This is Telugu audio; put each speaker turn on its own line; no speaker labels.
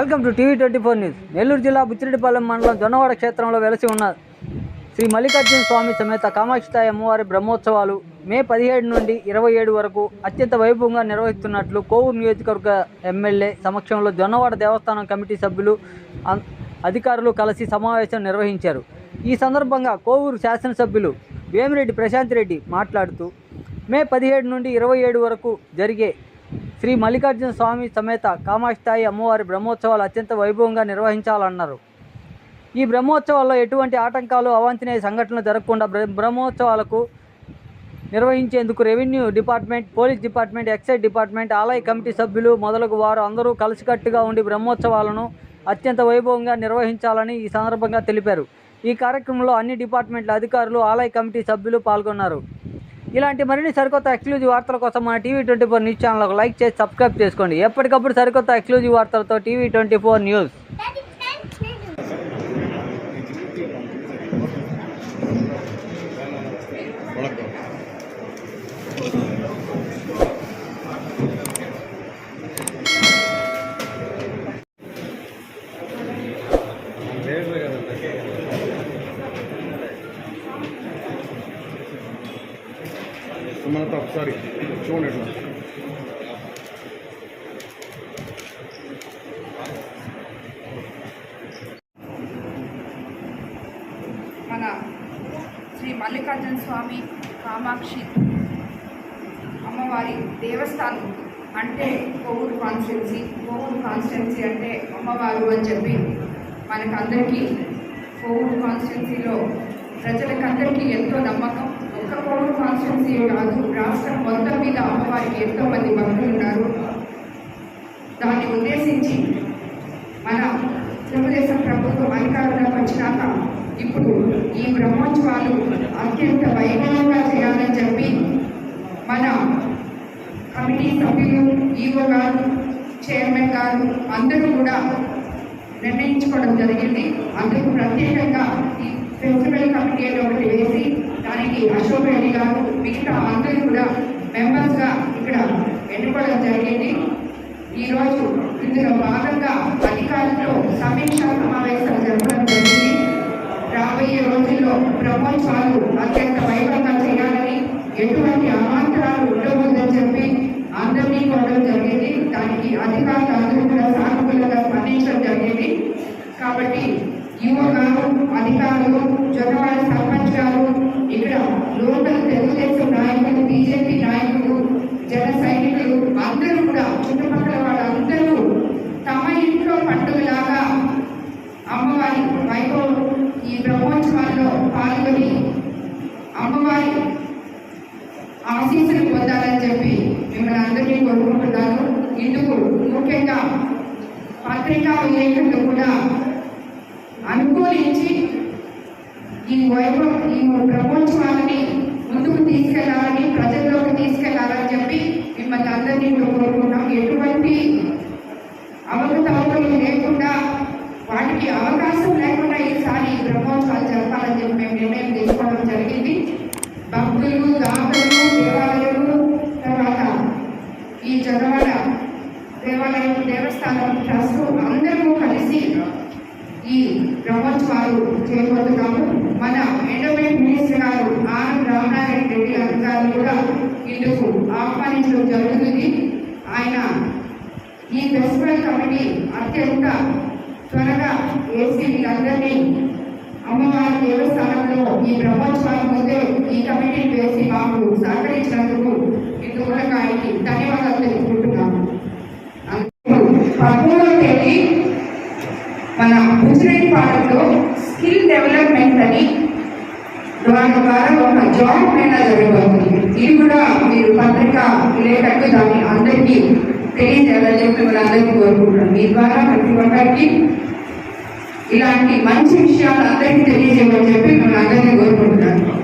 Welcome to TV twenty four news. Nellore జిల్లా బుచ్చిరెడ్డిపాలెం మండలం జొన్నవాడ క్షేత్రంలో వెలసి ఉన్న శ్రీ మల్లికార్జున స్వామి సమేత కామాక్షితాయి అమ్మవారి బ్రహ్మోత్సవాలు మే పదిహేడు నుండి ఇరవై ఏడు వరకు అత్యంత వైభవంగా నిర్వహిస్తున్నట్లు కోవూరు నియోజకవర్గ ఎమ్మెల్యే సమక్షంలో జొన్నవాడ దేవస్థానం కమిటీ సభ్యులు అధికారులు కలిసి సమావేశం నిర్వహించారు. ఈ సందర్భంగా కోవూరు శాసనసభ్యులు వేమిరెడ్డి ప్రశాంత్ రెడ్డి మాట్లాడుతూ మే పదిహేడు నుండి ఇరవై ఏడు వరకు జరిగే శ్రీ మల్లికార్జున స్వామి సమేత కామాక్షితాయి అమ్మవారి బ్రహ్మోత్సవాలు అత్యంత వైభవంగా నిర్వహించాలన్నారు. ఈ బ్రహ్మోత్సవాల్లో ఎటువంటి ఆటంకాలు అవాంఛనీయ సంఘటనలు జరగకుండా బ్రహ్మోత్సవాలకు నిర్వహించేందుకు revenue department police department excise department ఆలయ కమిటీ సభ్యులు మొదలగు వారు అందరూ కలిసికట్టుగా ఉండి బ్రహ్మోత్సవాలను అత్యంత వైభవంగా నిర్వహించాలని ఈ సందర్భంగా తెలిపారు. ఈ కార్యక్రమంలో అన్ని డిపార్ట్మెంట్ల అధికారులు ఆలయ కమిటీ సభ్యులు పాల్గొన్నారు. ఇలాంటి మరిన్ని సరికొత్త ఎక్స్క్లూజివ్ వార్తల కోసం మన TV twenty four news channel ఒక లైక్ చేసి సబ్స్క్రైబ్ చేసుకోండి. ఎప్పటికప్పుడు సరికొత్త ఎక్స్క్లూజివ్ వార్తలతో TV twenty four news
Sumalatha ఒకసారి చూడండి. ఎట్లా
మన శ్రీ మల్లికార్జున స్వామి కామాక్షి అమ్మవారి దేవస్థానం అంటే కోవూరు కాన్స్టిట్యున్సీ కోవూరు కాన్స్టిట్యున్సీ అంటే అమ్మవారు అని చెప్పి మనకందరికీ కోవూరు కాన్స్టిట్యున్సీలో ప్రజలకందరికీ ఎంతో నమ్మకం ఒక్క కోవూరు కాన్స్టిట్యున్సీ కాదు రాష్ట్రం మొత్తం మీద అమ్మవారికి ఎంతో మంది భక్తులు ఉన్నారు. దాన్ని ఉద్దేశించి మన తెలుగుదేశం ప్రభుత్వం అధికారంలోకి వచ్చినాక ఇప్పుడు ఈ బ్రహ్మోత్సవాలు అత్యంత వైభవంగా చేయాలని చెప్పి మన కమిటీ సభ్యులు ఈఓ గారు చైర్మన్ గారు అందరూ కూడా నిర్ణయించుకోవడం జరిగింది. అందుకు ప్రత్యేకంగా ఈ ఫెస్టివల్ కమిటీ అని ఒకటి వేసి దానికి అశోక్ రెడ్డి గారు మిగతా అందరూ కూడా మెంబర్స్గా ఇక్కడ ఎన్నుకోవడం జరిగింది. ఈరోజు ఇందులో భాగంగా అధికారులతో సమీక్షా సమావేశాలు జరపడం జరిగింది. రాబోయే రోజుల్లో బ్రహ్మోత్సవాలు అత్యంత వైభవంగా చేయాలని ఎటువంటి అవాంతరాలు ఉండకూడదని చెప్పి అందరినీ కోరడం జరిగింది దానికి అధికారులు అందరూ కూడా సానుకూలంగా స్పందించడం జరిగింది కాబట్టి అధికారులు జొన్నవాడ సర్పంచ్ గారు ఇక్కడ లోకల్ తెలుగుదేశం నాయకులు బీజేపీ నాయకులు జన సైనికులు అందరూ కూడా చుట్టుపక్కల వాళ్ళందరూ తమ ఇంట్లో పండుగలాగా అమ్మవారి వైభవం ఈ బ్రహ్మోత్సవాల్లో పాల్గొని అమ్మవారి ఆశీస్సులు పొందాలని చెప్పి మిమ్మల్ని అందరినీ కోరుకుంటున్నాను. ఇందుకు ముఖ్యంగా పత్రికా విలేకరులు కూడా అనుకూలించి ఈ వైభవం ఈ బ్రహ్మోత్సవాలని ముందుకు తీసుకెళ్ళాలని ప్రజల్లోకి తీసుకెళ్ళాలని చెప్పి మిమ్మల్ని అందరినీ కూడా ఎటువంటి అవకతవకలు లేకుండా వాటికి అవకాశం లేకుండా ఈసారి ఈ బ్రహ్మోత్సవాలు జరపాలని చెప్పి మేము నిర్ణయం తీసుకోవడం జరిగింది. భక్తులు దాతలు దేవాలయాలు తర్వాత ఈ జగవాడ దేవాలయం దేవస్థానం ట్రస్ట్ అందరూ కలిసి ఈ బ్రహ్మోత్సవాలు చేయబోతున్నాము మన ఎండోమెంట్ మినిస్టర్ గారు ఆర్. రామనారాయణ రెడ్డి అధికారులు కూడా ఇందుకు ఆహ్వానించడం జరుగుతుంది. ఆయన ఈ ఫెస్టివల్ కమిటీ అత్యంత త్వరగా వేసి వీళ్ళందరినీ అమ్మవారి దేవస్థానంలో ఈ బ్రహ్మోత్సవాల ముందే ఈ కమిటీని వేసి మాకు సహకరించడం డెవలప్మెంట్ అని దాని ద్వారా ఒక జాబ్ అయినా జరగబోతుంది ఇది కూడా మీరు పత్రిక విలేకరులు దాన్ని అందరికీ తెలియజేయాలని చెప్పి మిమ్మల్ని అందరికీ కోరుకుంటున్నాను. మీ ద్వారా ప్రతి ఒక్కరికి ఇలాంటి మంచి విషయాలు అందరికీ తెలియజేయమని చెప్పి మిమ్మల్ని అందరినీ కోరుకుంటున్నాను.